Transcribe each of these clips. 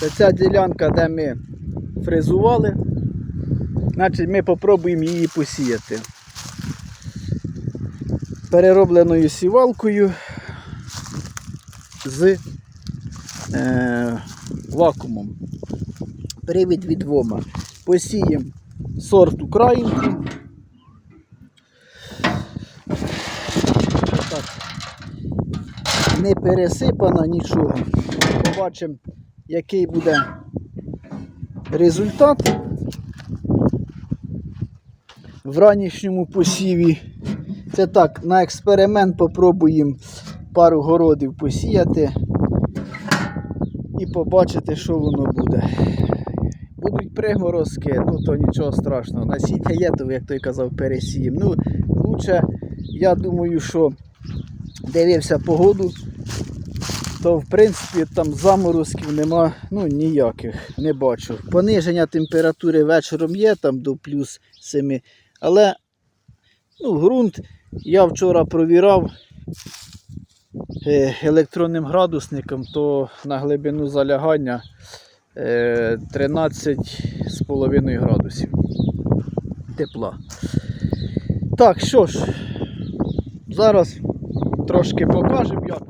Це ця ділянка, де ми фрезували. Значить, ми попробуємо її посіяти. Переробленою сівалкою з е, вакуумом. Привід від двома. Посіємо сорт Українки. Так. Не пересипано нічого. Побачимо, який буде результат в ранішньому посіві. Це так, на експеримент попробуємо пару городів посіяти і побачити, що воно буде. Будуть приморозки, ну то нічого страшного. Насіння є, то як той казав, пересіємо. Ну, лучше, я думаю, що дивився погоду, то в принципі там заморозків нема ну, ніяких, не бачу. Пониження температури вечором є там до плюс 7, але ну, ґрунт я вчора провірав е, електронним градусником, то на глибину залягання е, 13,5 градусів тепла. Так, що ж, зараз трошки покажемо як.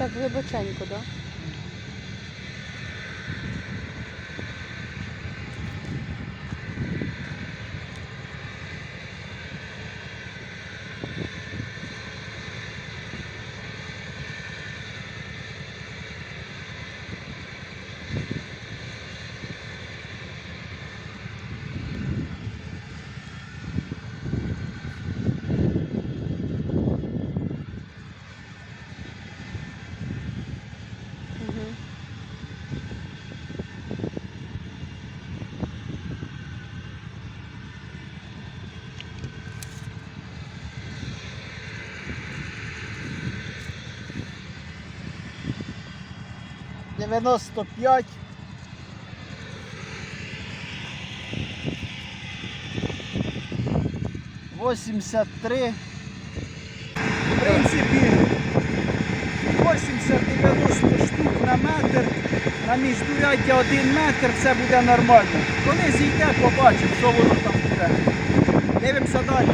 Так глибоченько, так? Да? 95. Восімдесят три. В принципі, 80-90 штук на метр, на міждуряддя 1 метр, це буде нормально. Коли зійде, побачимо, що воно там буде. Дивимося далі.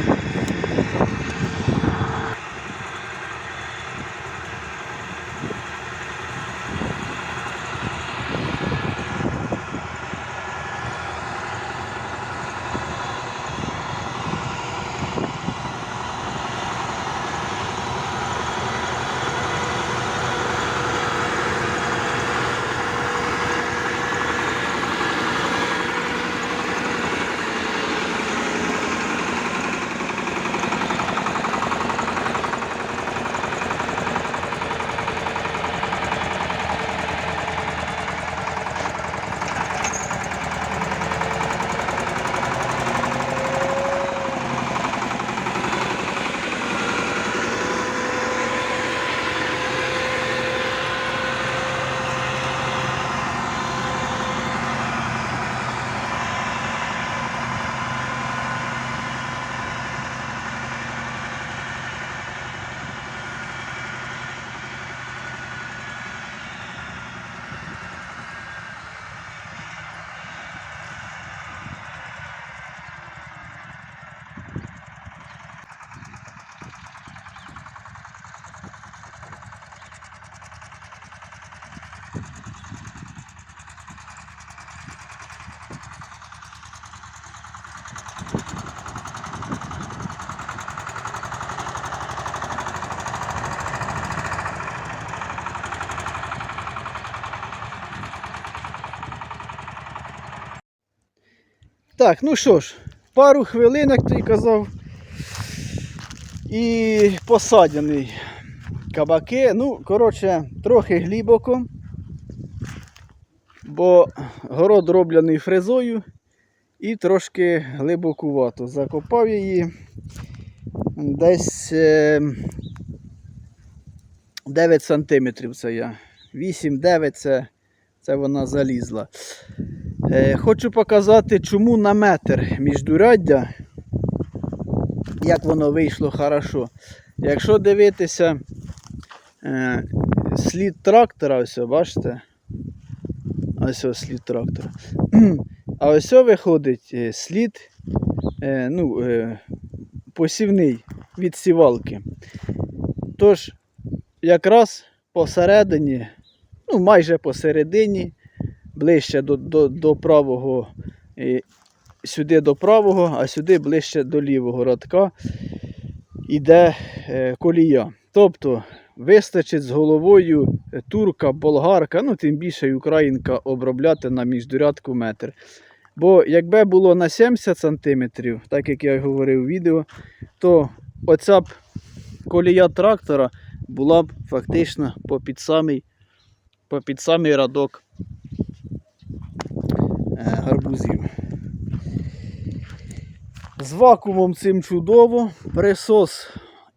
Так, ну що ж, пару хвилин, як ти казав. І посадяний кабаки. Ну, коротше, трохи глибоко. Бо город роблений фрезою і трошки глибокувато. Закопав її десь е, 9 сантиметрів це я. 8-9 це, це вона залізла. Е, Хочу показати, чому на метр міждуряддя, як воно вийшло хорошо. Якщо дивитися е, слід трактора, ось, бачите? Ось ось слід трактора. А ось виходить е, слід ну, посівний від сівалки. Тож, якраз посередині, ну майже посередині, ближче до, до, до правого, е, сюди до правого, а сюди ближче до лівого радка іде е, колія. Тобто вистачить з головою е, турка, болгарка, ну тим більше й українка обробляти на міждурядку метр. Бо якби було на 70 см, так як я говорив у відео, то оця б колія трактора була б фактично по під самий, по під самий радок гарбузів. З вакуумом цим чудово. Присос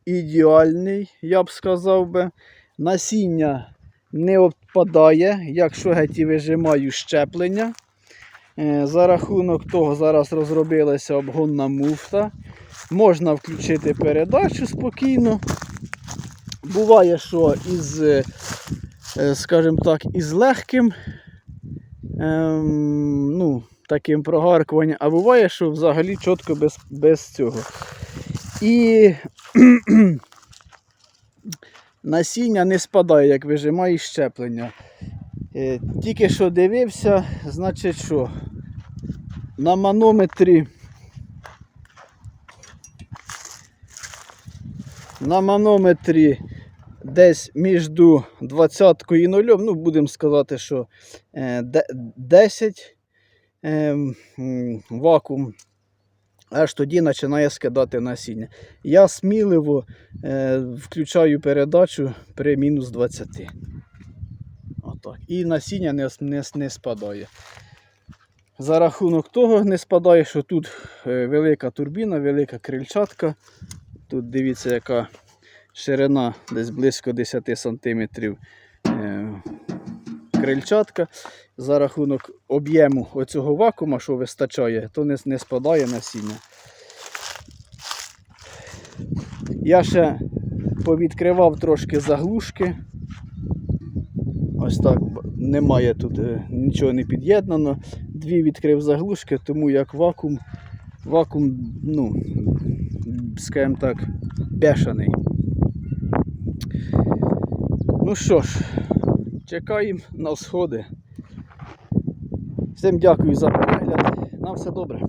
ідеальний, я б сказав би. Насіння не обпадає, якщо геть і вижимаю щеплення. Е, За рахунок того зараз розробилася обгонна муфта. Можна включити передачу спокійно. Буває, що із, е, скажімо так, із легким ем, ну, таким прогаркуванням, а буває, що взагалі чітко без, без цього. І насіння не спадає, як вижимає щеплення. Е, Тільки що дивився, значить що, на манометрі. На манометрі десь між 20 і 0, ну будемо сказати, що е, 10 ем, вакуум, аж тоді починає скидати насіння. Я сміливо е, включаю передачу при мінус 20. Отак. І насіння не, не, не спадає. За рахунок того не спадає, що тут е, велика турбіна, велика крильчатка. Тут дивіться, яка ширина десь близько 10 см крильчатка. За рахунок об'єму оцього вакуума, що вистачає, то не, спадає насіння. Я ще повідкривав трошки заглушки. Ось так, немає тут е, нічого не під'єднано. Дві відкрив заглушки, тому як вакуум, вакуум, ну, скажімо так, бешений. Ну що ж, чекаємо на сходи. Всім дякую за перегляд. На все добре.